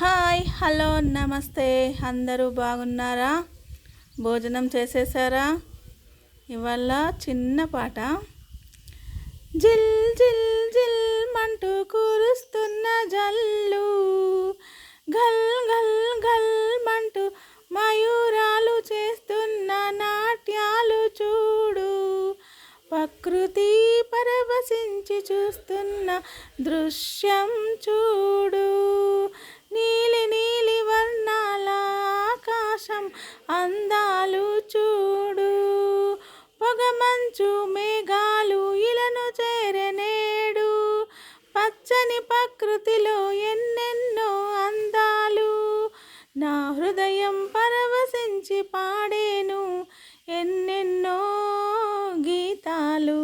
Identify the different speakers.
Speaker 1: Hi hello నమస్తే. అందరూ బాగున్నారా? భోజనం చేసేసారా? ఇవాళ చిన్న పాట. జిల్ జిల్ జిల్ మంటూ కురుస్తున్న జల్లు. గల్ గల్ గల్ మంటూ మయూరాలు చేస్తున్న నాట్యాలు చూడు. ప్రకృతి పరవశించి చూస్తున్న దృశ్యం చూడు ఆకాశం అందాలు చూడు. పొగమంచు మేఘాలు ఇలను చేరనేడు పచ్చని ప్రకృతిలో ఎన్నెన్నో అందాలు. నా హృదయం పరవశించి పాడేను ఎన్నెన్నో గీతాలు.